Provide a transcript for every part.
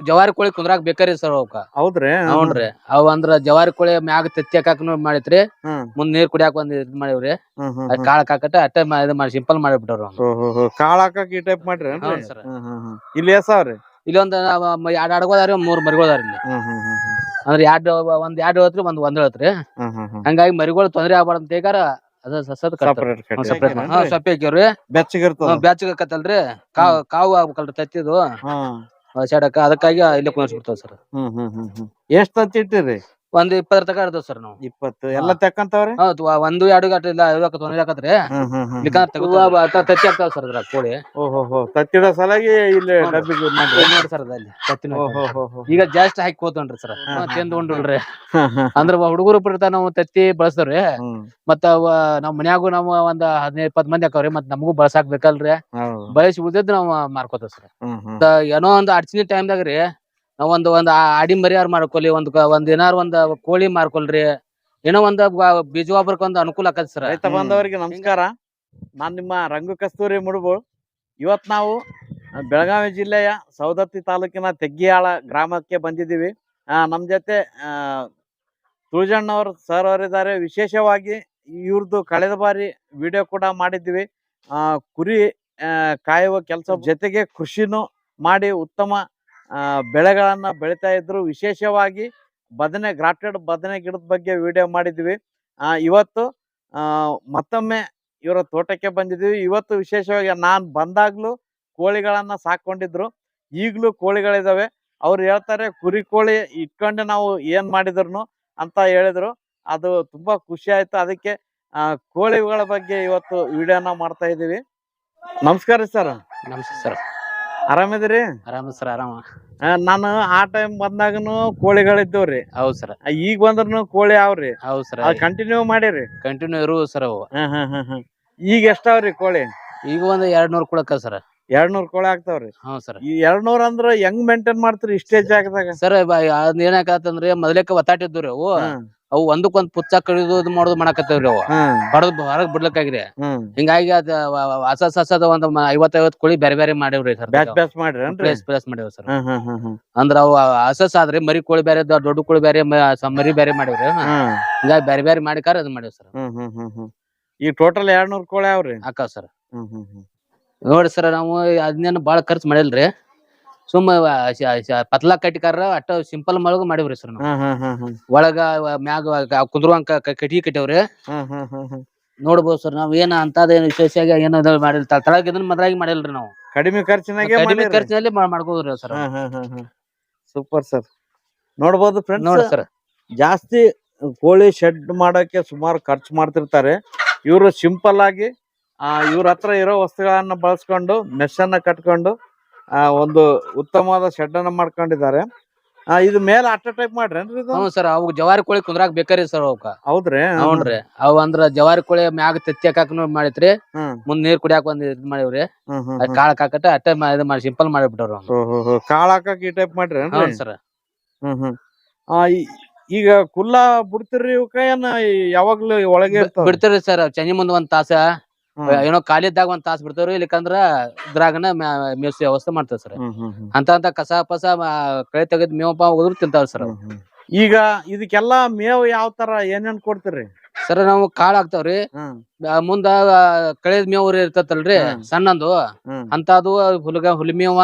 ಜವಾರಿ ಕೋಳಿ ಕುಂದ್ರಾಕ್ ಬೇಕ್ರಿ ಸರ್ ಅವಕ್ಕ. ಹೌದ್ರಿ? ಹ್ಞೂನ್ರಿ. ಅವ್ ಅಂದ್ರ ಜವಾರಿ ಕೋಳಿ ಮ್ಯಾಗ ತತ್ತಿ ಹಾಕಾಕನು ಮಾಡಿತ್ರಿ. ಹ್ಮ್. ಮುಂದ್ ನೀರ್ ಕುಡಿಯಾಕ ಒಂದ್ ಇದ್ ಮಾಡಿವ್ರಿ. ಹ್ಮ್ ಹ್ಮ್ ಅದ್ ಕಾಳ್ ಕಾಕಟ ಅಟ್ಟ ಮಾ- ಇದು ಮಾಡಿ ಸಿಂಪಲ್ ಮಾಡಿಬಿಟ್ಟವ್ರ ಕಾಳ ಹಾಕಕ್ ಈ ಟೈಪ್ ಮಾಡ್ರಿ ಹೌದ್ sir. ಇಲ್ಲಿ ಎಸಾವ್ರಿ ಇಲ್ಲಿ ಒಂದ್ ಎರಡ್ ಅಡಗೋದಾರಿ ಮೂರ್ ಮರಿಗೋದಾರಿ ಇಲ್ಲಿ. ಹ್ಮ್ ಹ್ಮ್ ಹ್ಮ್ ಹ್ಮ್. ಅಂದ್ರ ಎರಡ್ ಒಂದ್ ಎರಡ್ ಹೇಳ್ತ್ರಿ ಒಂದ್ ಒಂದ್ ಹೇಳ್ತ್ರಿ. ಹ್ಮ್ ಹ್ಮ್ ಹ್ಮ್. ಹಂಗಾಗಿ ಮರಿಗಳು ತೊಂದ್ರೆ ಆಗ್ಬಾರ್ದು ಅಂತ ಹೇಗಾರ ಅದ ಸಸದ್ ಸಪರೇಟ್ ಸಪ್ರೇಟ್ ಹಾ ಸೊಪ್ಪಿ ಹಾಕ್ಯವ್ರಿ ಬೆಚ್ಚಗಿರ್ತದ ಬ್ಯಾಚ್ ಕತ್ತಲ್ರಿ. ಕಾವ್ ಕಾವು ಆಗ್ಬೇಕಲ್ರಿ ತತ್ತಿದು. ಸೆಡಕ ಅದಕ್ಕಾಗಿ ಇಲ್ಲೇ ಕುಂದಿರ್ಸ್ಬಿಡ್ತಾವ ಸರ್. ಹ್ಮ್ ಹ್ಮ್ ಹ್ಮ್ ಹ್ಮ್. ಎಷ್ಟ್ ತಂತಿ ಇಟ್ಟಿರಿ ಒಂದ್ ಇಪ್ಪತ್ತರ ತಕ ಇರ್ತೇವ್ ಸರ್ ನಾವು. ಇಪ್ಪತ್ತು. ಎಲ್ಲ ತೆಕ್ಕಂತವ್ರಿ? ಹೌದು ವ- ಒಂದು ಎರಡು ಗಂಟೆ ಇಲ್ಲ ಐವತ್ತು ತೊಂದ್ರೆ ಆಕತ್ರಿ ಹ್ಮ್ ಹ್ಮ್ ಹ್ಮ್ ಇಲ್ಲಿಕಂದ್ರ ತಗೋ ತತ್ತಿ ಆಗ್ತಾವ ಸರ್ ಅದ್ರ ಕೋಳಿ. ತತ್ತಿದ ಹೋ ತತ್ತಿಡೋ ಸಲಾಗಿ ಇಲ್ಲಿ ಹ್ಮ್. ಡಬ್ಬಿಗೆ ಇದ್ ಮಾಡ್ರಿ. ಇದ್ ನೋಡಿ ಸರ್ ಅಲ್ಲಿ ತತ್ತಿ ಓಹೋ ಹೋ ಹೋ ಈಗ ಜಾಸ್ತಿ ಹಾಕಿ ಹೋತನ್ರಿ ಸರ್. ಹಾ, ತಿಂದು ಉಂಡ್ರಿ ಅಂದ್ರ ಹುಡುಗರು ಬಿಡ್ತಾ ನಾವು ತತ್ತಿ ಬಳಸ್ತೇವ್ರಿ ಹ್ಮ್. ಮತ್ತ ಅವ ನಮ್ ಮನ್ಯಾಗು ನಾವು ಒಂದ್ ಹದಿನೈದು ಇಪ್ಪತ್ ಮಂದಿ ಹಾಕವ್ರಿ. ಮತ್ ನಮಗೂ ಬಳಸಾಕ್ ಬೇಕಲ್ರಿ. ಹೌದು. ಬಳಸಿ ಉಳಿದಿದ್ದು ನಾವು ಮಾರ್ಕೋತೇವ್ ಸರ್. ಹ್ಮ್ ಹ್ಮ್. ಮತ್ತ ಏನೋ ಒಂದ್ ಅಡ್ಚಿನ ಟೈಮ್ದಾಗ ರೀ ಒಂದ್ ಒಂದು ಆಡಿ ಮರಿ ಯಾರು ಮಾರ್ಕೊಲಿ ಒಂದ್ ಕ- ಒಂದ್ ಏನಾರ ಒಂದ್ ಕೋಳಿ ಮಾರ್ಕೊಲ್ರಿ. ಏನೋ ಒಂದ್ ಬೀಜವಾಬ್ರಕ್ ಒಂದ್ ಅನುಕೂಲ ಆಕತ್ ಸರ್. ರೈತ ಬಾಂಧವರಿಗೆ ನಮಸ್ಕಾರ. ನಾನ್ ನಿಮ್ಮ ರಂಗು ಕಸ್ತೂರಿ ಮುಡುಬೋಳ್ ಇವತ್ ನಾವು ಬೆಳಗಾವಿ ಜಿಲ್ಲೆಯ ಸೌದತ್ತಿ ತಾಲೂಕಿನ ತೆಗ್ಗಿಯಾಳ ಗ್ರಾಮಕ್ಕೆ ಬಂದಿದ್ದೀವಿ. ನಮ್ಮ ನಮ್ ಜೊತೆ ತುಳಜಣ್ಣವ್ರ ಸರ್ ಅವರಿದ್ದಾರೆ ವಿಶೇಷವಾಗಿ ಇವ್ರದ್ದು ಕಳೆದ ಬಾರಿ ವಿಡಿಯೋ ಕೂಡ ಮಾಡಿದ್ವಿ ಕುರಿ ಕಾಯುವ ಕೆಲಸ ಜೊತೆಗೆ ಕೃಷಿನೂ ಮಾಡಿ ಉತ್ತಮ ಬೆಳೆಗಳನ್ನ ಬೆಳಿತಾ ಇದ್ರು. ವಿಶೇಷವಾಗಿ ಬದನೆ ಗ್ರಾಫ್ಟೆಡ್ ಬದನೆ ಗಿಡದ ಬಗ್ಗೆ ವಿಡಿಯೋ ಮಾಡಿದ್ವಿ. ಇವತ್ತು ಮತ್ತೊಮ್ಮೆ ಇವರ ತೋಟಕ್ಕೆ ಬಂದಿದ್ದೀವಿ ಇವತ್ತು ವಿಶೇಷವಾಗಿ ನಾನು ಬಂದಾಗ್ಲೂ ಕೋಳಿಗಳನ್ನ ಸಾಕೊಂಡಿದ್ರು. ಈಗಲೂ ಕೋಳಿಗಳಿದಾವೆ. ಅವ್ರು ಹೇಳ್ತಾರೆ, ಕುರಿ ಕೋಳಿ ಇಟ್ಕೊಂಡು ನಾವು ಏನ್ ಮಾಡಿದ್ರು ಅಂತ ಹೇಳಿದ್ರು. ಅದು ತುಂಬಾ ಖುಷಿ ಆಯ್ತು. ಅದಕ್ಕೆ ಕೋಳಿಗಳ ಬಗ್ಗೆ ಇವತ್ತು ವಿಡಿಯೋನ ಮಾಡ್ತಾ ಇದೀವಿ ನಮಸ್ಕಾರ ಸರ್. ನಮಸ್ಕಾರ ಸರ್. ಆರಾಮಿದ್ದೀರಿ ಆರಾಮ ಸರ್ ಆರಾಮ. ನಾನು ಆ ಟೈಮ್ ಬಂದಾಗನು ಕೋಳಿಗಳಿದ್ದವ್ರಿ. ಹೌದ್ ಸರ್. ಈಗ ಬಂದ್ರು ಕೋಳಿ ಅವ್ರಿ. ಹೌದ್ ಸರ್ ಕಂಟಿನ್ಯೂ ಮಾಡಿರಿ. ಕಂಟಿನ್ಯೂ ಇರುವ ಸರ್ ಅವು. ಈಗ ಎಷ್ಟಾವ್ರಿ ಕೋಳಿ? ಈಗ ಒಂದ್ ಎರಡ್ ನೂರ್ ಕೊಡಕ ಸರ್. ಎರಡ್ ನೂರ್ ಕೋಳಿ ಆಗ್ತಾವ್ರಿ. ಹಾ ಸರ್. ಈ ಎರಡ್ ನೂರ್ ಅಂದ್ರ ಹೆಂಗ್ ಮೇಂಟೈನ್ ಮಾಡ್ತೀರಿ ಇಷ್ಟೇ ಜಾಗದಾಗ ಸರ್ ಅದ್ ಏನಾಕತ್ತಂದ್ರೆ ಮೊದಲೇಕ ಒತ್ತಾಟಿದ್ವು ರೀ ಅವು. ಅವು ಒಂದಕ್ಕೊಂದ್ ಪುಚ್ಚ ಕಡಿದು ಇದು ಮಾಡೋದು ಮಾಡಕತ್ತೇವ್ರಿ ಅವು. ಹೊರದ್ ಹೊರಗ್ ಬಿಡ್ಲಕ್ಕಾಗ್ರಿ. ಹ್ಮ್. ಹಿಂಗಾಗಿ ಅದ ಹಸ ಹಸದ ಹೊಸ ಹೊಸದ ಒಂದ್ ಐವತ್ತೈವತ್ ಐವತ್ ಐವತ್ ಕೋಳಿ ಬೇರೆ ಬೇರೆ ಮಾಡೇವ್ರಿ ಸರ್ ಬ್ಯಾಚ್ ಬ್ಯಾಚ್ ಮಾಡ್ರಿ ಪ್ಲೇಸ್ ಪ್ಲೇಸ್ ಮಾಡೇವ್ ಸರ್. ಹ್ಮ್ ಹ್ಮ್ ಹ್ಮ್ ಹ್ಮ್. ಅಂದ್ರ ಅವು ಹಸಸ್ ಆದ್ರಿ ಮರಿ ಕೋಳಿ ಬೇರೆ ದೊಡ್ಡ ಕೋಳಿ ಬೇರೆ ಮ- ಸ- ಮರಿ ಬೇರೆ ಮಾಡೇವ್ರಿ ಹ್ಮ್. ಹಿಂಗಾಗಿ ಬೇರೆ ಬೇರೆ ಮಾಡಿಕಾರ ಅದ್ ಮಾಡೇವ್ ಸರ್ ಈ ಹ್ಮ್ ಹ್ಮ್ ಹ್ಮ್ ಈಗ ಟೋಟಲ್ ಎರಡ್ ನೂರ್ ಕೋಳಿ ಅವ್ರಿ? ಅಕ್ಕ ಸರ್. ಹ್ಮ್ ಹ್ಮ್ ಹ್ಮ್. ನೋಡಿ ಸರ್ ನಾವು ಅದನ್ನೇನು ಬಾಳ ಖರ್ಚು ಮಾಡಿಲ್ರಿ. ಸುಮ್ಮ ಪತ್ಲಾ ಕಟ್ಟಿಕಾರ ಅಟ್ಟ ಸಿಂಪಲ್ ಮಳಗ ಮಾಡಿವ್ರಿ ಸರ್ ನಾವು. ಒಳಗ ಮ್ಯಾಗ ಕುಂದ್ರುವಂಕ ಕಟ್ಟಿಗೆ ಕಟ್ಟಿವ್ರಿ. ನೋಡ್ಬೋದು ಸರ್ ನಾವ್ ಏನ ಅಂತದ ಏನು ವಿಶೇಷ ಏನೋ ಮಾಡಿಲ್ಲ. ತಳಗ ಇದನ್ನ ಮದ್ರಾಗಿ ಮಾಡಿಲ್ರಿ ನಾವು. ಕಡಿಮೆ ಖರ್ಚಿನಾಗೆ ಕಡಿಮೆ ಖರ್ಚಿನಲ್ಲಿ ಮಾಡ್ಕೋದ್ರಿ ಸರ್. Super sir. ನೋಡ್ಬೋದು ನೋಡಿ ಸರ್. ಜಾಸ್ತಿ ಕೋಳಿ ಶೆಡ್ ಮಾಡೋಕೆ ಸುಮಾರು ಖರ್ಚು ಮಾಡ್ತಿರ್ತಾರೆ. ಇವರು ಸಿಂಪಲ್ ಆಗಿ ಆ ಇವ್ರ ಹತ್ರ ಇರೋ ವಸ್ತುಗಳನ್ನ ಬಳಸ್ಕೊಂಡು ಮೆಷನ್ ಅನ್ನ ಕಟ್ಕೊಂಡು ಒಂದು ಉತ್ತಮವಾದ ಶೆಡ್ ಅನ್ನ ಮಾಡ್ಕೊಂಡಿದ್ದಾರೆ. ಆ ಇದು ಮೇಲೆ ಅಟ್ಟ ಟೈಪ್ ಮಾಡ್ರೇನ್ರಿ ಇದು? ಹ್ಞೂ ಸರ್ ಅವು ಜವಾರಿ ಕೋಳಿ ಕುಂದ್ರಾಕ್ ಬೇಕಾರಿ ಸರ್ ಅವಕ್ಕ ಹೌದ್ರಿ ಹ್ಞೂನ್ರಿ. ಅವ್ ಅಂದ್ರ ಜವಾರಿ ಕೋಳಿ ಮ್ಯಾಗ ತತ್ತಿ ಹಾಕಾಕನು ಮಾಡಿತ್ರಿ. ಹ್ಮ್. ಮುಂದ್ ನೀರ್ ಕುಡಿಯಾಕ ಒಂದ್ ಇದ್ ಮಾಡಿವ್ರಿ. ಹ್ಮ್ ಹ್ಮ್ ಅದ್ ಕಾಳ್ ಕಾಕಟ ಅಟ್ಟ ಮಾ- ಇದು ಮಾಡಿ ಸಿಂಪಲ್ ಮಾಡಿಬಿಟ್ಟವ್ರು ಕಾಳ ಹಾಕಕ್ ಈ ಟೈಪ್ ಮಾಡ್ರಿ ಹ್ಞೂ ಸರ್. ಹ್ಮ್ ಹ್ಮ್. ಆ ಈ- ಈಗ ಕುಲ್ಲಾ ಬಿಡ್ತಿರ್ರಿ ಇವಕ್ಕ ಏನ್? ಯಾವಾಗ್ಲೂ ಒಳಗೆ ಇರ್ತಾವ ಬಿಡ್ತೀರಿ ಸರ್ ಚಂಜಿ ಮುಂದ್ ಒಂದ್ ತಾಸ ಏನೋ ಖಾಲಿ ಇದ್ದಾಗ ಒಂದ್ ತಾಸ್ ಬಿಡ್ತೇವ್ರಿ ಇಲ್ಲಿಕಂದ್ರ ಇದ್ರಾಗನ ಮೇವ್ಸಿ ವ್ಯವಸ್ಥೆ ಮಾಡ್ತಾರ ಸರ್. ಅಂತ ಅಂತ ಕಸ ಪಸ ಕಳೆ ತೆಗೆದ್ ಮೇವ್ ಪಾವ್ ಹೋದ್ರು ತಿಂತಾವ್ ಸರ್. ಈಗ ಇದಕ್ಕೆಲ್ಲ ಮೇವು ಯಾವ ತರ ಏನೇನ್ ಕೊಡ್ತೀರಿ? ಸರ್ ನಾವು ಕಾಳ್ ಹಾಕ್ತಾವ್ರಿ. ಮುಂದ ಕಳೆದ್ ಮೇವ್ ಇರ್ತತಲ್ರಿ. ಸಣ್ಣದು. ಅಂತದು ಹುಲ್ಗ ಹುಲ್ ಮೇವ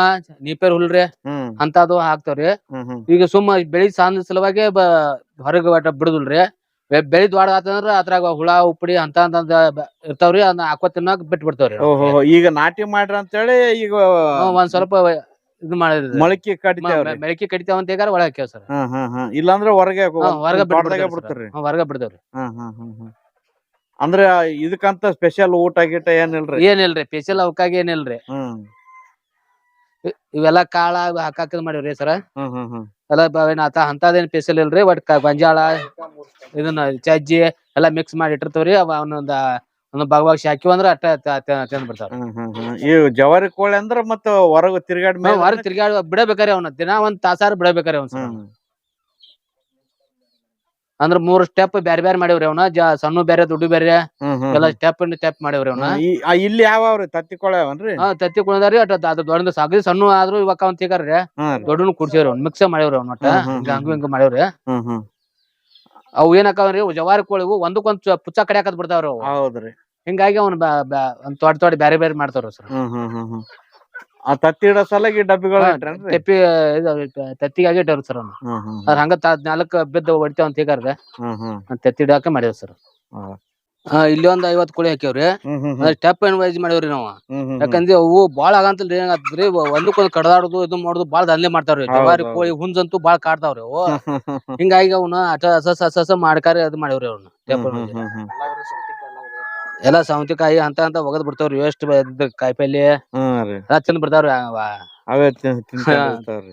ನೀಪೇರ್ ಹುಲ್ರಿ ಅಂತದು ಹಾಕ್ತಾವ್ರಿ. ಈಗ ಸುಮ್ಮ ಬೆಳಿ ಸಾಂದ ಸಲುವಾಗಿ ಹೊರಗೆ ಬಿಡುದಿಲ್ರಿ. ಬೆಳಿ ದ್ವಾಡ ಆತಂದ್ರ ಅದ್ರಾಗ ಹುಳ ಉಪ್ಪಡಿ ಅಂತ ಅಂತ ಇರ್ತಾವ್ರಿ ಅದನ್ನ ಹಾಕೋ ತಿನ್ನಕ್ ಬಿಟ್ ಬಿಡ್ತಾವ್ರಿ. ಓಹೋ ಈಗ ನಾಟಿ ಮಾಡ್ರಿ ಅಂತೇಳಿ ಈಗ ಒಂದ್ ಸ್ವಲ್ಪ ಇದ್ ಮಾಡಿದ್ರಿ. ಮೊಳಕೆ ಕಡಿತೇವ್ರಿ ಮೊಳಕೆ ಕಡಿತಾವ ಅಂತ ಹೇಗಾರ ಒಳಗ್ ಹಾಕ್ಯಾವ ಸರ್. ಇಲ್ಲಾಂದ್ರೆ ಹೊರಗೆ ಬಿಡ್ತಾವ್ರಿ. ಹೊರಗ ಬಿಡ್ತೇವ್ರಿ. ಹ್ಮ್ ಹ್ಮ್ ಅಂದ್ರೆ ಇದಕ್ಕಂತ ಸ್ಪೆಷಲ್ ಊಟ ಗೀಟ ಏನಿಲ್ರಿ? ಏನಿಲ್ರಿ ಸ್ಪೆಷಲ್ ಅವಕ್ಕಾಗಿ ಏನಿಲ್ರಿ. ಇವೆಲ್ಲಾ ಕಾಳ ಹಾಕಾಕ ಮಾಡಿವ್ರಿ ಸರ್? ಹ್ಮ್ ಹ್ಮ್ ಹ್ಮ್. ಎಲ್ಲ ಬಾವಿನ ಏನ್ ಆತ ಅಂತದೇನ್ ಸ್ಪೆಷಲ್ ಇಲ್ರಿ ಬಟ್ ಬಂಜಾಳ ಇದನ್ನ ಚಜ್ಜಿ ಎಲ್ಲಾ ಮಿಕ್ಸ್ ಮಾಡಿ ಇಟ್ಟಿರ್ತೇವ್ರಿ ಅವ ಅವನೊಂದ ಒಂದ್ ಭಾಗವಾಗಿ ಹಾಕಿವ ಅಂದ್ರ ಅಟ್ಟ ತಿಂದ್ ಬಿಡ್ತಾರ ಈ ಜವಾರಿ ಕೋಳಿ ಅಂದ್ರ ಮತ್ತ ಹೊರಗ್ ತಿರ್ಗಾಡ್ ಹೊರಗ್ ತಿರ್ಗಾಡ್ ಬಿಡಬೇಕಾರಿ ಅವ್ನ ದಿನಾ ಒಂದ್ ತಾಸಾರ ಬಿಡಬೇಕಾರಿ ಅವ್ನ. ಅಂದ್ರ ಮೂರ್ ಸ್ಟೆಪ್ ಬ್ಯಾರೆ ಬ್ಯಾರೆ ಮಾಡಿವ್ರಿ ಅವನ. ಜಾ ಸಣ್ಣ ಬ್ಯಾರೆ ದೊಡ್ಡ ಬ್ಯಾರೆ ಎಲ್ಲಾ ಹ್ಮ್. ಎಲ್ಲ ಸ್ಟೆಪ್ ಸ್ಟೆಪ್ ಮಾಡಿವ್ರಿ ಅವನ. ಇಲ್ಲಿ ಯಾವ್ರಿ ತತ್ತಿ ಕೊಳೆ ಅವನ್ರಿ ಹಾ ತತ್ತಿ ಕುಣದಾರಿ ಅಟ್ ಅದ್ ದೊಡ್ಡ ಸಾಗ್ರಿ ಸಣ್ಣ ಆದ್ರೂ ಇವಾಗ ಅವ್ನ ತೆಗಾರ್ರಿ ದೊಡ್ಡನು ಕುಡ್ಸಿವ್ರಿ ಅವ್ನ ಮಿಕ್ಸ್ ಮಾಡಿವ್ರಿ ಅವ್ನ ಹ್ಮ್, ಹಿಂಗ ಹಂಗ ಮಾಡೇವ್ರಿ ಅವು ಏನಕ್ಕಾವ್ರಿ ಜವಾರಿ ಕೋಳಿ ಒಂದಕ್ಕೊಂದ್ ಪುಚ್ಚ ಪುಚ್ಚ ಹಾಕದ್ ಬಿಡ್ತಾವ್ರಿ ಅವು. ಹೌದ್ರಿ. ಹಿಂಗಾಗಿ ಅವ್ನ ಒಂದ್ ತೋಟ ತೋಟ ಬ್ಯಾರೆ ಬ್ಯಾರೆ ಮಾಡ್ತಾವ್ರಿ ಸರ್. ಹ್ಮ್ ಹ್ಮ್ ಹ್ಮ್ ಹ್ಮ್. ಆ ತತ್ತಿ ಇಡೋ ಸಲಗಿ ಡಬ್ಬಿಗಳು ಹಾ, ಇಟ್ರೇನ್ರಿ? ತೆಪ್ಪಿ ಇದು ತತ್ತಿಗಾಗಿ ಇಟ್ಟವ್ರಿ ಸರ್ ಅವ್ನ ಹ್ಮ್ ಹ್ಮ್ ಅದ್ರ ಹಂಗ ತ- ನಾಲ್ಕ ಬಿದ್ದು ಹೊಡಿತೇವ್ ಅಂತ ಹೇಗಾರ್ರಿ ಹ್ಮ್ ಹ್ಮ್. ತೆತ್ತಿ ಇಡಾಕ ಮಾಡೇವ್ ಸರ್. ಇಲ್ಲಿ ಒಂದ್ ಐವತ್ ಕೋಳಿ ಹಾಕ್ಯಾವ್ರಿ. ಹ್ಮ್ ಹ್ಮ್ ಸ್ಟೆಪ್ ಏನ್ ವೈಸ್ ಮಾಡೇವ್ರಿ ನಾವು. ಹ್ಮ್ ಹ್ಮ್ ಯಾಕಂದ್ರೆ ಅವು ಬಾಳ ಆಗಂತಲ್ರಿ ಏನಾಗ್ತದ್ರಿ ಒಂದಕ್ಕೊಂದ್ ಕಡದಾಡುದು ಇದು ಮಾಡುದು ಬಾಳ ದಂಧೆ ಮಾಡ್ತಾವ್ರಿ. ಹೌದ್ ಜವಾರಿ ಹೌದ್. ಕೋಳಿ ಹುಂಜಂತೂ ಬಾಳ ಕಾಡ್ತಾವ್ರಿ ಅವು. ಹ್ಮ್ ಹ್ಮ್ ಹ್ಮ್ ಹ್ಮ್ ಹಿಂಗಾಗಿ ಅವನ್ನ ಅಟ ಹಸ ಮಾಡ್ಕಾರ ಅದು ಮಾಡೇವ್ರಿ ಅವ್ನ. ಹ್ಮ್ ಹ್ಮ್ ಹ್ಮ್ ಹ್ಮ್. ಎಲ್ಲಾ ಸೌತಿಕಾಯಿ ಅಂತ ಅಂತ ಒಗದ್ ಬಿಡ್ತಾವ್ರಿ. ವೇಸ್ಟ್ ಕಾಯಿಪಲ್ಲೆ. ರೀ. ಎಲ್ಲಾ ತಿಂದ್ ಬಿಡ್ತಾವ್ರಿ. ಅವ. ಅವೇ ತಿನ್- ತಿನ್ಕೊಂಡ್ ಇರ್ತಾವ್ರಿ.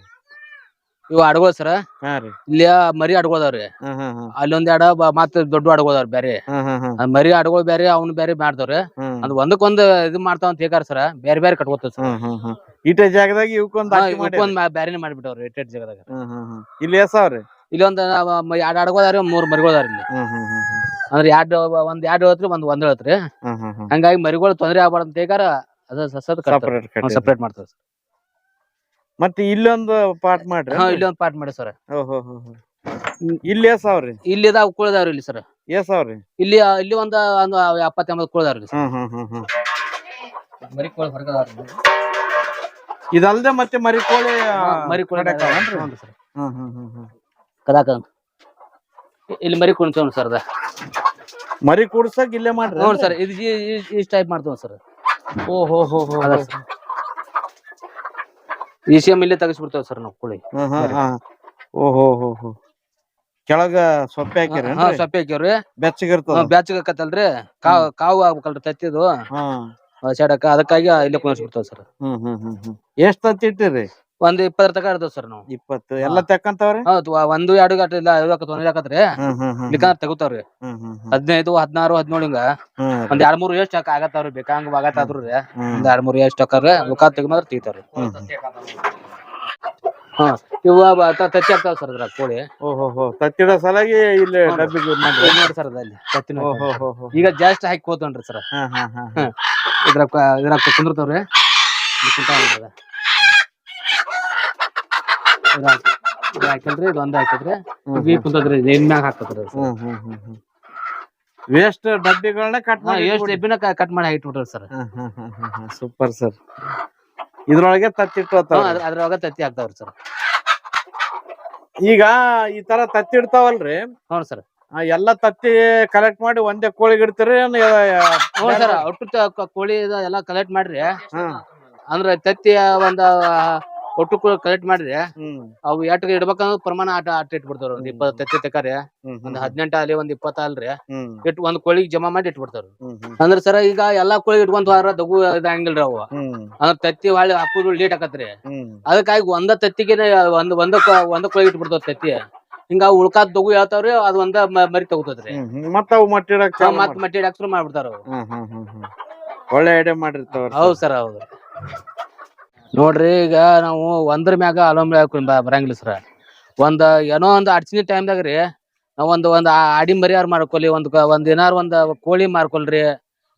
ಇವು ಅಡಗೋಲ್ ಸರ? ಹಾ ರೀ. ಇಲ್ಲಿ ಮರಿ ಹ್ಮ್ ಅಲ್ಲೊಂದ್ ಎರಡ ಬ- ಮತ್ತ್ ದೊಡ್ಡ ಅಡಗೋದವ್ರಿ ಬ್ಯಾರೆ. ಹಾ ಮರಿ ಆಡ್ಗೊಳ್ ಬ್ಯಾರೆ ಅವ್ನ ಬ್ಯಾರೆ ಮಾಡ್ತಾವ್ರಿ. ಅದ್ ಅದು ಒಂದಕ್ಕೊಂದ್ ಇದ್ ಮಾಡ್ತಾವ ಅಂತ ಹೇಳ್ತಾರ ಸರ. ಬ್ಯಾರೆ ಬ್ಯಾರೆ ಕಟ್ಕೋತಾವ ಸರ್. ಬೇರೆ ಬೇರೆ ಹ್ಮ್. ಇಟ್ಟ ಜಾಗದಾಗ ಇವಕ್ಕೊಂದ್ ಹಾಕಿ ಮಾಡಿ ಒಂದ್ ಬ್ಯಾರೆನೆ ಮಾಡ್ಬಿಟ್ಟವ್ರಿ ಎಟ್ ಎಟ್ ಜಾಗದಾಗ. ಹ್ಮ್ ಹ್ಮ್ ಹ್ಮ್. ಇಲ್ಲಿ ಎಸಾವ್ರಿ ಇಲ್ಲಿ ಒಂದ್ ಎರಡ್ ಅಡಗೋದಾರಿ ಮೂರ್ ಮರಿಗೋದಾರಿ ಇಲ್ಲಿ. ಅಂದ್ರೆ ಎರಡು ಒಂದ್ ಎರಡು ಹೇಳ್ತ್ರಿ ಒಂದ್ ಒಂದ್ ಹೇಳ್ತ್ರಿ ಹಂಗಾಗಿ ಮರಿಗಳು ತೊಂದ್ರೆ ಆಗ್ಬಾರ್ದು ಅಂತ ಹೇಗಾರ ಅದ ಸಸದ್ ಸಪರೇಟ್ ಮಾಡ್ತಾರ ಮತ್ತೆ ಇಲ್ಲೊಂದು ಪಾರ್ಟ್ ಮಾಡ್ರಿ ಹಾ ಇಲ್ಲೊಂದ್ ಪಾರ್ಟ್ ಮಾಡಿ ಸರ್. ಇಲ್ಲಿ ಎಸ್ರಿ ಇಲ್ಲಿ ಇದಾವ್ ಕುಳ್ದಾವ್ರಿ ಇಲ್ಲಿ ಸರ್. ಎಸಾವ್ರಿ ಇಲ್ಲಿ ಇಲ್ಲಿ ಒಂದ್ ಒಂದು ಎಪ್ಪತ್ತ ಎಂಬತ್ತು ಕುಳ್ದಾವ್ರಿ ಮರಿ ಕೋಳಿ ಹೊರಗದಾವ್ರಿ ಇದಲ್ದೆ ಮತ್ತೆ ಮರಿ ಕೋಳಿ ಮರಿ ಕೋಳಿ ಕದಾಕ ಇಲ್ಲಿ ಮರಿ ಕುಣ್ತೇವ್ ಸರ್ ಅದ. ಮರಿ ಕೂಡ್ಸಕ್ ಇಲ್ಲೇ ಮಾಡ್ರಿ ಹ್ಞೂ ಸರ್ ಇದು ಇಷ್ಟ ಟೈಪ್ ಮಾಡ್ತೇವೆ ಸರ್. ಓ ಹೋ ಹೋ ಹೋ ಅದ ಈ ಸಿ ಎಂ ಇಲ್ಲೇ ತೆಗಿಸ್ಬಿಡ್ತೇವೆ ಸರ್ ನಾವು ಕುಳಿ ಹಾ. ಓ ಹೋ ಹೋ ಹೋ. ಕೆಳಗ ಸೊಪ್ಪೆ ಹಾಕಿರಿ ಹಾ ಸೊಪ್ಪೆ ಹಾಕ್ಯವ್ರಿ. ಬೆಚ್ಚಗಿರ್ತದ ಬ್ಯಾಚ್ ಹಾಕತ್ತಲ್ರಿ ಕಾವ್ ಕಾವು ಆಗ್ಬೇಕಲ್ರಿ ತತ್ತಿದು. ಹಾ. ಅದಕ್ಕಾಗಿ ಇಲ್ಲೇ ಕುಣಿಸ್ಬಿಡ್ತೇವೆ ಸರ್. ಹ್ಮ್ ಹ್ಮ್ ಹ್ಮ್ ಹ್ಮ್. ಎಷ್ಟ್ ತತ್ತಿ ಇಟ್ಟಿರಿ? ಒಂದ್ ಇಪ್ಪತ್ತರ ತಕ ಇರ್ತೇವ್ ಸರ್ ನಾವು. ಇಪ್ಪತ್ತು. ಎಲ್ಲ ತೆಕ್ಕಂತಾವ್ರಿ? ಹೌದು ಒಂದು ಎರಡು ಗಂಟೆ ಇಲ್ಲ ಇದಕ್ಕ ತೊಂದ್ರೆ ಆಕತ್ರಿ ಹ್ಮ್ ಹ್ಮ್ ತೆಗುತಾವ್ರಿ. ಹ್ಮ್ ಹ್ಮ್ ಹ್ಮ್. ಹದಿನೈದು ಹದಿನಾರು ಹದಿನೇಳು ಹಿಂಗ. ಹ್ಮ್ ಒಂದ್ ಎರಡ್ ಮೂರು ಎಷ್ಟ್ ಆಗತ್ತಾವ್ರಿ ಬೇಕಾಂಗ್ ಆಗತ್ತಾದ್ರು ರೀ. ಒಂದ್ ಎರಡ್ ಮೂರು ಎಷ್ಟ್ ಹಾಕಾರ ಮುಖ ತೆಗ್ದ್ರ ತೆಗಿತಾವ್ರಿ. ಹ್ಮ್ ಹಾ. ಇವ ಬ- ತ- ತತ್ತಿ ಆಗ್ತಾವ ಸರ್ ಅದ್ರ ಕೋಳಿ. ಓ ಹೋ. ಹೋ ತತ್ತಿಡೋ ಸಲಾಗಿ ಇಲ್ಲಿ ಡಬ್ಬಿಗೆ ಮಾಡ್ರಿ. ನೋಡಿ ಸರ್ ಅಲ್ಲಿ ತತ್ತಿನ ಓ ಹೋ ಹೋ. ಈಗ ಜಾಸ್ತಿ ಹಾಕಿ ಹೋತನ್ರಿ ಸರ್ ಹಾ ಹಾ ಹಾ ಇದ್ರಾಗ ಇದ್ರ ಇದ್ರಾಗ ಕುಂದಿರ್ತಾವ್ರಿ. ಇಲ್ಲಿ. ಇದ್ ಹಾಕಿಲ್ರಿ ಇದು ಒಂದ್ ಹಾಕಿದ್ರಿ ಬಿ ಕುಂತದ್ರಿ ಇನ್ ಮ್ಯಾಗ ಹಾಕತ್ರಿ ಅದು. ಹ್ಮ್ ಹ್ಮ್ ಹ್ಮ್ ಹ್ಮ್. ವೇಸ್ಟ್ ಡಬ್ಬಿಗಳನ್ನ ಕಟ್ ಮಾಡಿ ಎಷ್ಟು ಎಬ್ಬಿನ ಕಟ್ ಮಾಡಿ ಹಾಕಿಟ್ಬಿಟ್ರಿ ಸರ್. ಸೂಪರ್ ಸರ್ ಇದ್ರೊಳಗೆ ತತ್ತಿಟ್ಟು ಅದ್ರೊಳಗೆ ಅದ್ರ- ಅದ್ರೊಳಗ ತತ್ತಿ ಹಾಕ್ತಾವ್ರಿ ಸರ್. ಈಗ ಈ ತರ ತತ್ತಿ ಇಡ್ತಾವಲ್ರಿ? ಹ್ಞೂ ಸರ್. ಎಲ್ಲ ತತ್ತಿ ಕಲೆಕ್ಟ್ ಮಾಡಿ ಒಂದೇ ಕೋಳಿಗೆ ಇಡ್ತೀರಿ ಏನ್ ಯಾ- ಯಾ- ಹ್ಞೂ ಸರ್ ಒಟ್ಟು ತ- ಕ- ಕೋಳಿ ಇದು ಎಲ್ಲಾ ಕಲೆಕ್ಟ್ ಮಾಡ್ರಿ. ಅಂದ್ರ ತತ್ತಿ ಒಂದ್ ಒಟ್ಟು ಕಲೆಕ್ಟ್ ಮಾಡಿದ್ರೆ ಅವು ಎಟ್ ಇಡ್ಬೇಕಂದ್ರ ಪ್ರಮಾಣ ಆಟ ಆಟ ಇಟ್ಬಿಡ್ತಾರ ಒಂದ್ ಇಪ್ಪತ್ ತತ್ತಿ ತಕಾರಿ ಒಂದ್ ಹದಿನೆಂಟ ಅಲ್ಲಿ ಒಂದ್ ಇಪ್ಪತ್ತ ಅಲ್ರಿ ಇಟ್ ಒಂದ್ ಕೋಳಿಗ್ ಜಮಾ ಮಾಡಿ ಇಟ್ಬಿಡ್ತಾರ ಅಂದ್ರ ಸರ ಈಗ ಎಲ್ಲಾ ಕೋಳಿ ಇಟ್ಕೊಂತ ಹೋದ್ರ ದಗು ಇದಂಗಿಲ್ರಿ ಅವು. ಅಂದ್ರೆ ತತ್ತಿ ಹೊಳ್ಳಿ ಹಾಕುದು ಲೇಟ್ ಆಕತ್ರಿ. ಅದಕ್ಕಾಗಿ ಒಂದ ತತ್ತಿಗೆ ಒಂದ್ ಒಂದ ಒಂದ್ ಕೋಳಿ ಇಟ್ಬಿಡ್ತಾವ ತತ್ತಿ. ಹಿಂಗ ಉಳ್ಕಾದ್ ದಗು ಹೇಳ್ತಾವ್ರಿ ಅದ್ ಒಂದ ಮರಿ ತಗೋತದ್ರಿ. ಮತ್ತ ಹ್ಮ್. ಮತ್ತ ಅವು ಮಟ್ಟಿಡಕ್ ಶುರು ಮಾಡ್ಬಿಡ್ತಾರ ಅವು. ಒಳ್ಳೆ ಐಡಿಯಾ ಮಾಡಿರ್ತಾವ ಹೌದ್ ಸರ್ ಹೌದು. ನೋಡ್ರಿ ಈಗ ನಾವು ಒಂದ್ರ ಮ್ಯಾಗ ಅವಲಂಬನೆ ಬರಂಗಿಲ್ಲ ಸರ್. ಒಂದ್ ಏನೋ ಒಂದ್ ಅಡ್ಚಿನ ಟೈಮ್ದಾಗ ರೀ ನಾವ್ ಒಂದ್ ಒಂದ್ ಆಡಿ ಮರಿಯಾರ್ ಮಾಡ್ಕೊಲಿ ಒಂದ್ ಕ- ಒಂದ್ ಏನಾರ ಒಂದ್ ಕೋಳಿ ಮಾರ್ಕೊಲ್ರಿ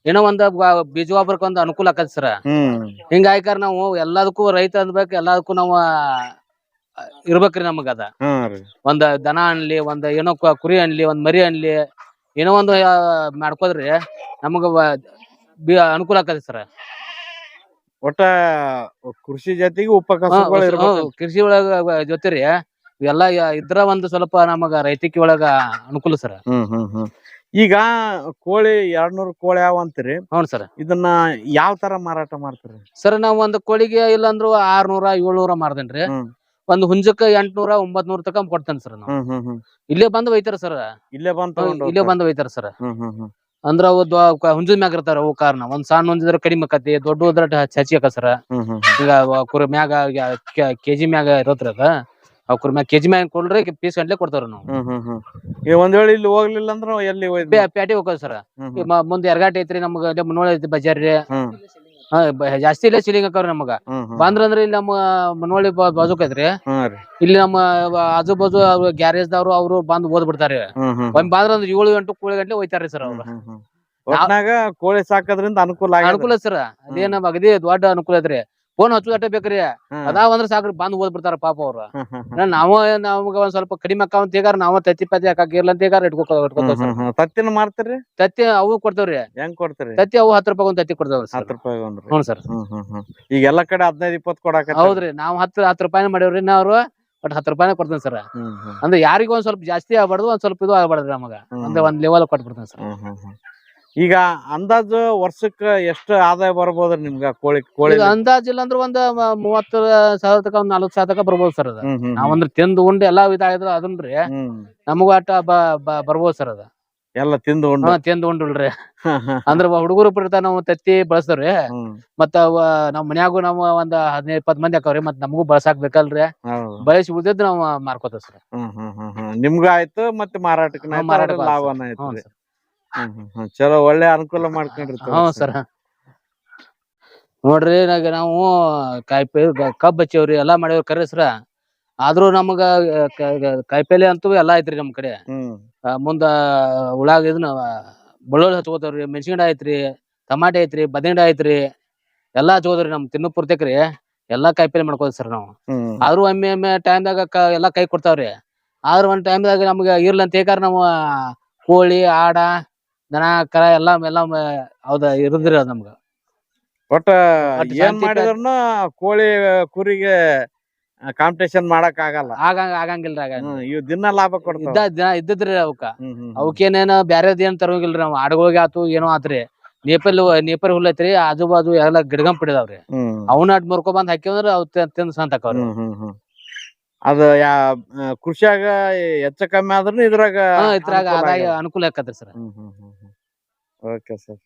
ಏನೋ ಒಂದ್ ಬೀಜ ಗೊಬ್ಬರಕ್ಕೆ ಒಂದ್ ಅನುಕೂಲ ಆಕತ್ ಸರ್. ಹ್ಮ್. ಹಿಂಗಾಯ್ಕಾರ ನಾವು ಎಲ್ಲದಕ್ಕೂ ರೈತ ಅನ್ಬೇಕು ಎಲ್ಲದಕ್ಕೂ ನಾವು ಆ, ಇರ್ಬೇಕ್ರಿ ನಮಗ ಅದ. ರೀ. ಒಂದ್ ದನ ಅನ್ಲಿ ಒಂದ್ ಏನೋ ಕ- ಕುರಿ ಅನ್ಲಿ ಒಂದ್ ಮರಿ ಅನ್ಲಿ ಏನೋ ಒಂದು ಮಾಡ್ಕೋದ್ರಿ ನಮಗ ವ- ಬಿ- ಅನುಕೂಲ ಆಕತಿ ಸರ್. ಒಟ್ಟ ಕೃಷಿ ಜೊತೆಗೆ ಉಪಕಸಬುಗಳು ಇರ್ಬೇಕು ಕೃಷಿ ಒಳಗ ಜೊತೆ ರೀ ಇವೆಲ್ಲ ಇದ್ರ ಒಂದು ಸ್ವಲ್ಪ ನಮಗ ರೈತಿಕಿ ಒಳಗ ಅನುಕೂಲ ಸರ್. ಹ್ಮ್ ಹ್ಮ್ ಹ್ಮ್. ಈಗ ಕೋಳಿ ಎರಡ್ನೂರ್ ಕೋಳಿ ಯಾವ ಅಂತೀರಿ. ಹ್ಞೂ ಸರ್. ಇದನ್ನ ಯಾವ ತರ ಮಾರಾಟ ಮಾಡ್ತೀರಿ? ಸರ್ ನಾವ್ ಒಂದ್ ಕೋಳಿಗೆ ಇಲ್ಲಾಂದ್ರು ಆರ್ನೂರ ಏಳ್ನೂರ ಮಾರ್ದೇನ್ರಿ. ಹ್ಮ್. ಒಂದ್ ಹುಂಜಕ್ಕ ಎಂಟ್ನೂರ ಒಂಬತ್ ನೂರ ತಕ ಕೊಡ್ತೇನೆ ಸರ್ ನಾವು. ಹ್ಮ್ ಹ್ಮ್ ಹ್ಮ್. ಇಲ್ಲೇ ಬಂದ್ ಒಯ್ತಾರ ಸರ್. ಇಲ್ಲೇ ಬಂದ್ ತಗೊಂಡು ಇಲ್ಲೇ ಬಂದ್ ಒಯ್ತಾರ ಸರ್. ಹ್ಮ್ ಹ್ಮ್ ಹ್ಮ್. ಅಂದ್ರ ಅವು ಹುಂಜದ ಮ್ಯಾಗ ಇರ್ತಾರ ಅವು ಕಾರ್ನ ಒಂದ್ ಸಣ್ಣ ಹೊಂದಿದ್ರ ಕಡಿಮೆ ಆಕತಿ ದೊಡ್ಡ ಹೋದ್ರ ಚಚಿ ಆಕ ಸರ್ ಈಗ ಕುರಿ ಮ್ಯಾಗ ಕೆಜಿ ಮ್ಯಾಗ ಇರತ್ರಿ ಅದ. ಅವ್ ಕುರಿ ಮ್ಯಾಗ ಕೆಜಿ ಮ್ಯಾಗ ಕೊಡ್ರಿ ಪೀಸ್ ಗಂಟ್ಲೆ ಕೊಡ್ತಾರ ನಾವು. ಈಗ ಒಂದ್ ವೇಳೆ ಇಲ್ಲಿ ಹೋಗ್ಲಿಲ್ಲ ಅಂದ್ರ ಎಲ್ಲಿ ಪ್ಯಾಟಿ ಹೋಗೋದು ಸರ್. ಮುಂದೆ ಎರಗಾಟ ಐತ್ರಿ ನಮ್ಗ ನೋಡಿ ಐತಿ ಬಜಾರ್ ರೀ ಹಾ, ಬ- ಜಾಸ್ತಿ ಇಲ್ಲೇ ಸೀಲಿಂಗ್ ಹಾಕವ್ರಿ ನಮಗ. ಹ್ಮ್ ಹ್ಮ್. ಬಂದ್ರ ಅಂದ್ರೆ ಇಲ್ಲಿ ನಮ್ಮ ಮನವಳ್ಳಿ ಬಾಜುಕ್ ಐತ್ರಿ. ಹ್ಮ್ ರೀ. ಇಲ್ಲಿ ನಮ್ಮ ಆಜು ಬಾಜು ಗ್ಯಾರೇಜ್ ದವ್ರು ಅವ್ರು ಬಂದ್ ಓದ್ ಬಿಡ್ತಾರಿ ಹ್ಮ್ ಹ್ಮ್. ಒಂದ್ ಬಂದ್ರ ಅಂದ್ರೆ ಏಳು ಎಂಟು ಕೋಳಿ ಗಂಟೆ ಹೋಯ್ತಾರ್ರಿ ಸರ್ ಅವ್ರು. ಹ್ಮ್ ಹ್ಮ್ ಹ್ಮ್. ಒಟ್ನಾಗ ಕೋಳಿ ಸಾಕೋದ್ರಿಂದ ಅನುಕೂಲ ಆಗ್ಯದ. ಅನುಕೂಲ ಸರ್ ಅದೇನ ಅಗದಿ ದೊಡ್ಡ ಅನುಕೂಲ ಐತ್ರಿ. ಫೋನ್ ಹಚ್ಚು ಅಟ್ಟ ಬೇಕ್ರಿ. ಅದಾವ ಅಂದ್ರ ಸಾಕ್ರಿ ಬಂದ್ ಓದ್ ಬಿಡ್ತಾರ ಪಾಪ ಅವ್ರ. ನಾವ್ ನಮ್ಗ ಒಂದ್ ಸ್ವಲ್ಪ ಕಡಿಮೆ ಅಕ್ಕಾವ್ ಅಂತ ಹೇಗಾರ ನಾವ ತತ್ತಿ ಪತ್ತಿ ಹಾಕಿರ್ಲ ಅಂತ ಹ್ಮ್ ಹ್ಮ್. ತತ್ತಿನ ಮಾರ್ತಾರ್ರಿ ತತ್ತಿ ಅವು ಕೊಡ್ತಾವ್ರಿ. ಹೆಂಗ್ ಕೊಡ್ತೀರಿ? ತತ್ತಿ ಅವು ಹತ್ತು ರೂಪಾಯಿ ಒಂದ್ ತತ್ತಿ ಕೊಡ್ತಾವ್ರಿ ಹತ್ತು ರೂಪಾಯಿ ಹ್ಞೂ ಸರ್. ಈಗ ಎಲ್ಲಾ ಕಡೆ ಹದಿನೈದು ಇಪ್ಪತ್ತು ಕೊಡಾಕ ಹೌದ್ರಿ. ನಾವ್ ಹತ್ತು ಹತ್ತು ರೂಪಾಯಿನ ಮಾಡೇವ್ರಿ ನಾವ್ರು ಬಟ್ ಹತ್ತು ರೂಪಾಯಿನ ಕೊಡ್ತೇನೆ ಸರ್. ಅಂದ್ರೆ ಯಾರಿಗೂ ಒಂದ್ ಸ್ವಲ್ಪ ಜಾಸ್ತಿ ಆಗ್ಬಾರ್ದು ಒಂದ್ ಸ್ವಲ್ಪ ಇದು ಆಗ್ಬಾರ್ದ್ರಿ ನಮಗ. ಅಂದ್ರೆ ಒಂದ್ ಒಂದ್ ಲೆವೆಲ್ ಕೊಟ್ಬಿಡ್ತೇನೆ ಸರ್. ಹ್ಮ್ ಹ್ಮ್ ಹ್ಮ್. ಈಗ ಅಂದಾಜು ವರ್ಷಕ್ಕ ಎಷ್ಟು ಆದಾಯ ಬರ್ಬೋದ್ರಿ ನಿಮ್ಗ ಕೋಳಿ ಕೋಳಿ ಅಂದಾಜ್ ಇಲ್ಲ ಅಂದ್ರೆ ಒಂದ್ ಮೂವತ್ತ ಸಾವಿರ ತಕ ಒಂದ್ ನಲ್ವತ್ತು ಸಾವಿರ ತಕ ಬರ್ಬೋದು ಸರ್ ಅದ. ನಾವಂದ್ರೆ ತಿಂದು ಉಂಡು ಎಲ್ಲಾ ಇದಾಗಿದ್ರ ಅದನ್ರಿ ನಮಗ ಬ- ಬರ್ಬೋದು ಸರ್ ಅದ. ಎಲ್ಲ ತಿಂದು ಉಂಡು. ತಿಂದು ಉಂಡ್ರಿ ಅಂದ್ರ ಹುಡುಗರು ಬಿಡ್ತಾ ನಾವು ತತ್ತಿ ಬಳಸ್ತೇವ್ರಿ. ಮತ್ತ ನಮ್ ಮನ್ಯಾಗು ನಾವು ಒಂದ್ ಹದಿನೈದು ಇಪ್ಪತ್ ಮಂದಿ ಹಾಕವ್ರಿ ಮತ್ ನಮಗೂ ಬಳಸಾಕ್ ಬೇಕಲ್ರಿ. ಬಳಸಿ ಉಳಿದ್ ನಾವು ಮಾರ್ಕೋತ ಸರ್. ನಿಮ್ಗ ಆಯ್ತು ಮತ್ತೆ ಮಾರಾಟಕ್ಕೆ ಮಾರಾಟ ಆಯ್ತು ಲಾಭನ ಆಯ್ತು ಸರ್. ಹ್ಮ್ ಹ್ಮ್ ಹ್ಮ್. ಚಲೋ ಒಳ್ಳೆ ಅನುಕೂಲ ಮಾಡ್ಕೊಂಡ್ರಿ ಹಾ ಸರ್. ನೋಡ್ರಿ ನಾಗ ನಾವು ಕಾಯಿಪಿ ಕಬ್ಬ್ ಹಚ್ಚೇವ್ರಿ ಎಲ್ಲಾ ಮಾಡೇವ್ರಿ ಕರೆ ಸರ. ಆದ್ರೂ ನಮಗ ಕಾಯಿಪಲ್ಲೆ ಅಂತೂ ಎಲ್ಲಾ ಐತ್ರಿ ನಮ್ ಕಡೆ. ಹ್ಮ್. ಆ, ಮುಂದ ಉಳಾಗ ಇದನ್ನ ಬೆಳ್ಳುಳ್ಳಿ ಹಚ್ಕೋತಾವ್ರಿ ಮೆಣಸಿನಕಾಯಿ ಐತ್ರಿ ಟಮಾಟೆ ಐತ್ರಿ ಬದನೆಕಾಯಿ ಐತ್ರಿ ಎಲ್ಲಾ ಹಚ್ಕೋದ್ರಿ ನಮ್ ತಿನ್ನ ಪೂರ್ತಿಕ್ರಿ. ಎಲ್ಲಾ ಕಾಯಿಪಲ್ಲೆ ಮಾಡ್ಕೋದ್ ಸರ್ ನಾವು. ಹ್ಮ್. ಆದ್ರೂ ಒಮ್ಮೆ ಒಮ್ಮೆ ಟೈಮ್ದಾಗ ಎಲ್ಲಾ ಕೈ ಕೊಡ್ತಾವ್ರಿ. ಆದ್ರ ಒಂದ್ ಟೈಮ್ದಾಗ ನಮ್ಗ ಇರ್ಲಿ ಅಂತ ಹೇಗಾರ ನಾವು ಕೋಳಿ ಆಡ ದನ ಕರ ಎಲ್ಲಾ ಎಲ್ಲಾ ಹೌದ ಇರುದ್ರಿ ಅದ್ ನಮ್ಗ. ಒಟ್ಟ ಒಟ್ಟ್ ಏನ್ ಶಾಂತಿ ಮಾಡಿದ್ರು ಕೋಳಿ ಕುರಿಗೆ ಕಾಂಪಿಟೇಷನ್ ಮಾಡಕ್ ಆಗಲ್ಲ. ಆಗಂಗ ಆಗಂಗಿಲ್ರಿ ಆಗ ಹ್ಮ್, ಇವ್ ದಿನ ಲಾಭ ಇದ್ದ ಕೊಡ್ತಾವ ದಿನ ಇದ್ದದ್ರಿ ಅವಕ್ಕ. ಹ್ಮ್ ಹ್ಮ್ ಹ್ಮ್. ಅವಕ್ಕೇನೇನ ಬ್ಯಾರೇದ್ ಏನ್ ತರಂಗಿಲ್ರಿ ನಾವ್ ಆಡುಗಳಿಗೆ ಆತು ಏನೋ ಆತ್ರಿ. ನೇಪಲ್ ನೇಪಲ್ ಹುಲ್ ಐತ್ರಿ ಆಜು ಬಾಜು ಎಲ್ಲಾ ಗಿಡಗಂಪ್ ಹಿಡಿದಾವ್ರಿ. ಹ್ಮ್. ಅವನ್ನ ಅಟ್ ಮರ್ಕೊ ಬಂದ್ ಹಾಕಿವಂದ್ರ ಅವ್ ತಿಂದ್ ಸಂತ ಹಾಕವ್ರಿ ಹ್ಮ್ ಹ್ಮ್ ಹ್ಮ್. ಅದ ಯಾ ಕೃಷಿಯಾಗ ಹೆಚ್ಚ ಕಮ್ಮಿ ಆದ್ರೂ ಇದ್ರಾಗ ಇದ್ರಾಗ ಅನುಕೂಲ ಆದಾಯ. ಅನುಕೂಲ ಆಕತ್ರಿ ಸರ್. Okay sir